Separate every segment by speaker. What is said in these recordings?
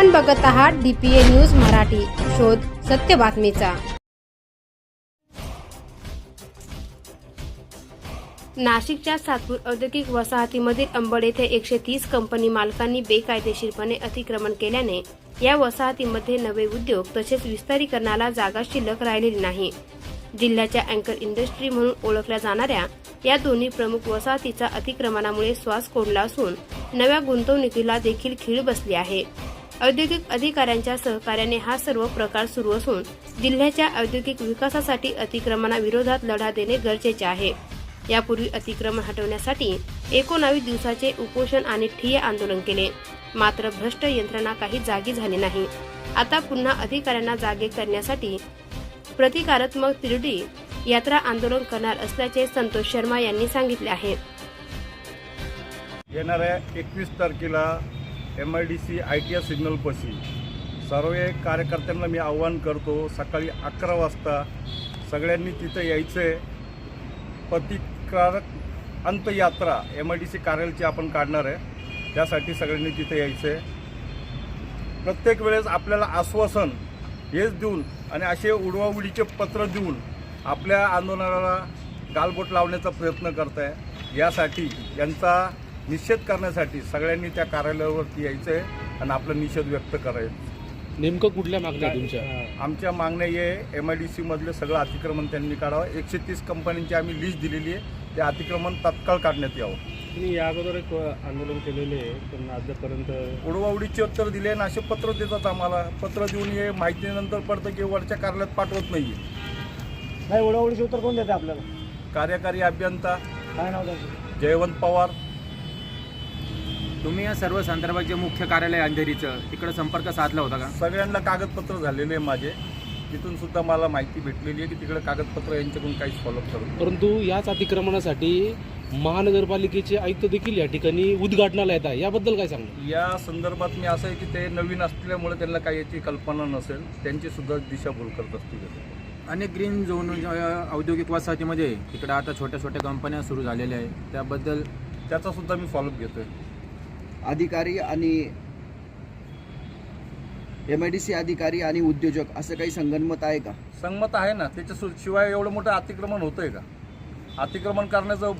Speaker 1: आपण बघत आहात डीपीए न्यूज मराठी. शोध सत्य बातमीचा. नाशिकच्या सातपूर औद्योगिक वसाहतीमधील अंबड येथे एकशे तीस कंपनी मालकांनी बेकायदेशीरपणे अतिक्रमण केल्याने या वसाहतीमध्ये नवे उद्योग तसेच विस्तारीकरणाला जागा शिल्लक राहिलेली नाही. जिल्ह्याच्या अँकर इंडस्ट्री म्हणून ओळखल्या जाणाऱ्या या दोन्ही प्रमुख वसाहतीचा अतिक्रमणामुळे श्वास कोंडला असून नव्या गुंतवणुकीला देखील खीळ बसली आहे. औद्योगिक अधिकाऱ्यांच्या सहकार्याने हा सर्व प्रकार सुरू असून जिल्ह्याच्या औद्योगिक विकासासाठी अतिक्रमणाविरोधात लढा देणे गरजेचे आहे. यापूर्वी अतिक्रमण हटवण्यासाठी एकोणावीस दिवसाचे उपोषण आणि ठिय्या आंदोलन केले. मात्र भ्रष्ट यंत्रणा काही जागी झाली नाही. आता पुन्हा अधिकाऱ्यांना जागे करण्यासाठी प्रतिकारात्मक तिरडी यात्रा आंदोलन करणार असल्याचे संतोष शर्मा यांनी सांगितले आहे.
Speaker 2: येणाऱ्या एकवीस तारखेला M I D C I T I सिग्नलपाशी सर्व कार्यकर्त्यांना मी आव्हान करतो सकाळी अकरा वाजता सगळ्यांनी तिथं यायचं. आहे प्रतिकारक अंतयात्रा एम आय डी सी कार्यालयाची आपण काढणार आहे. त्यासाठी सगळ्यांनी तिथं यायचं. आहे प्रत्येक वेळेस आपल्याला आश्वासन हेच देऊन आणि असे उडवाउडीचे पत्र देऊन आपल्या आंदोलनाला गालबोट लावण्याचा प्रयत्न करत आहे यासाठी यांचा निषेध करण्यासाठी सगळ्यांनी त्या कार्यालयावरती यायचं आहे आणि आपला निषेध व्यक्त करायचं.
Speaker 3: नेमकं कुठल्या मागण्या तुमच्या?
Speaker 2: आमच्या मागण्या हे एम आय डी सीमधले सगळं अतिक्रमण त्यांनी काढावं. एकशे तीस कंपन्यांची आम्ही लिस्ट दिलेली आहे. ते अतिक्रमण तत्काळ काढण्यात यावं.
Speaker 3: तुम्ही या अगोदर एक आंदोलन केलेले आहे पण अद्यापर्यंत
Speaker 2: उडवाउडीचे उत्तर दिले आणि असे पत्र देतात आम्हाला. पत्र देऊन हे माहितीनंतर पडतं की वरच्या कार्यालयात पाठवत नाही
Speaker 4: नाही ओढाओढीचे उत्तर कोण देते आपल्याला?
Speaker 2: कार्यकारी अभियंता
Speaker 4: काय नाव त्यांचं?
Speaker 2: जयवंत पवार
Speaker 5: तुम्ही या सर्व संदर्भात जे मुख्य कार्यालय अंधेरीचं तिकडे संपर्क साधला होता का?
Speaker 2: सगळ्यांना कागदपत्र झालेले आहे माझे. तिथून सुद्धा मला माहिती भेटलेली आहे की तिकडे कागदपत्र यांच्याकडून काहीच फॉलोअप करत
Speaker 3: परंतु याच अतिक्रमणासाठी महानगरपालिकेचे आयुक्त देखील या ठिकाणी उद्घाटनाला येतात याबद्दल काय सांगणार?
Speaker 2: या संदर्भात मी असं आहे की ते नवीन असल्यामुळे त्यांना काही याची कल्पना नसेल. त्यांची सुद्धा दिशाभूल करत असतील.
Speaker 5: अनेक ग्रीन झोन औद्योगिक वसाहतीमध्ये तिकडे आता छोट्या छोट्या कंपन्या सुरू झालेल्या आहेत. त्याबद्दल
Speaker 2: त्याचा सुद्धा मी फॉलोअप घेतोय.
Speaker 6: अधिकारी आणि एम आय डी सी अधिकारी आणि उद्योजक असं काही संगनमत आहे का?
Speaker 2: संगमत आहे ना. त्याच्या सु- शिवाय एवढं मोठं अतिक्रमण होतंय का? अतिक्रमण करण्याचं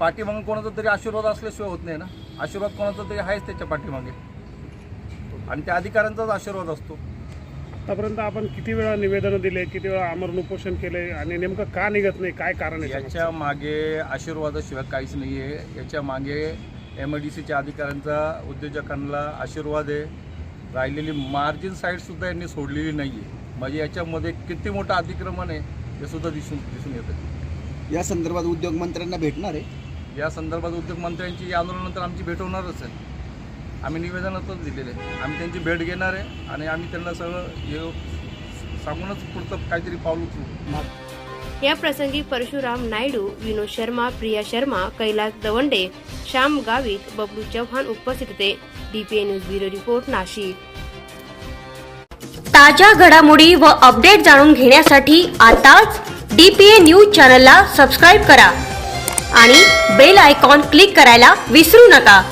Speaker 2: पाठीमागे कोणाचा तरी आशीर्वाद असल्याशिवाय होत नाही ना. आशीर्वाद कोणाचा तरी आहेच त्याच्या पाठीमागे. आणि त्या अधिकाऱ्यांचाच आशीर्वाद असतो.
Speaker 7: आतापर्यंत आपण किती वेळा निवेदनं दिले किती वेळा आमरण उपोषण केले आणि नेमकं का निघत नाही? काय कारण आहे
Speaker 2: याच्या मागे आशीर्वादाशिवाय काहीच नाही आहे याच्या मागे एम आय डी सीच्या अधिकाऱ्यांचा उद्योजकांना आशीर्वाद आहे. राहिलेली मार्जिन साईडसुद्धा यांनी सोडलेली नाही आहे म्हणजे याच्यामध्ये किती मोठं अतिक्रमण आहे हे सुद्धा दिसून दिसून येतं
Speaker 6: या संदर्भात उद्योग मंत्र्यांना भेटणार आहे?
Speaker 2: या संदर्भात उद्योगमंत्र्यांची या आंदोलनानंतर आमची भेट होणारच आहे आम्ही निवेदनातच दिलेले आहे आम्ही त्यांची भेट घेणार आहे आणि आम्ही त्यांना सगळं हे सांगूनच पुढचं काहीतरी पाऊल उचलू.
Speaker 1: या प्रसंगी परशुराम नायडू विनोद शर्मा प्रिया शर्मा कैलास दवंडे श्याम गावित बबलू चव्हाण उपस्थित होते. DPA news bureau report Nashik.
Speaker 8: ताज्या घडामोडी व अपडेट जाणून घेण्यासाठी आताच डीपीए न्यूज चॅनलला सबस्क्राईब करा. आणि बेल आयकॉन क्लिक करायला विसरू नका.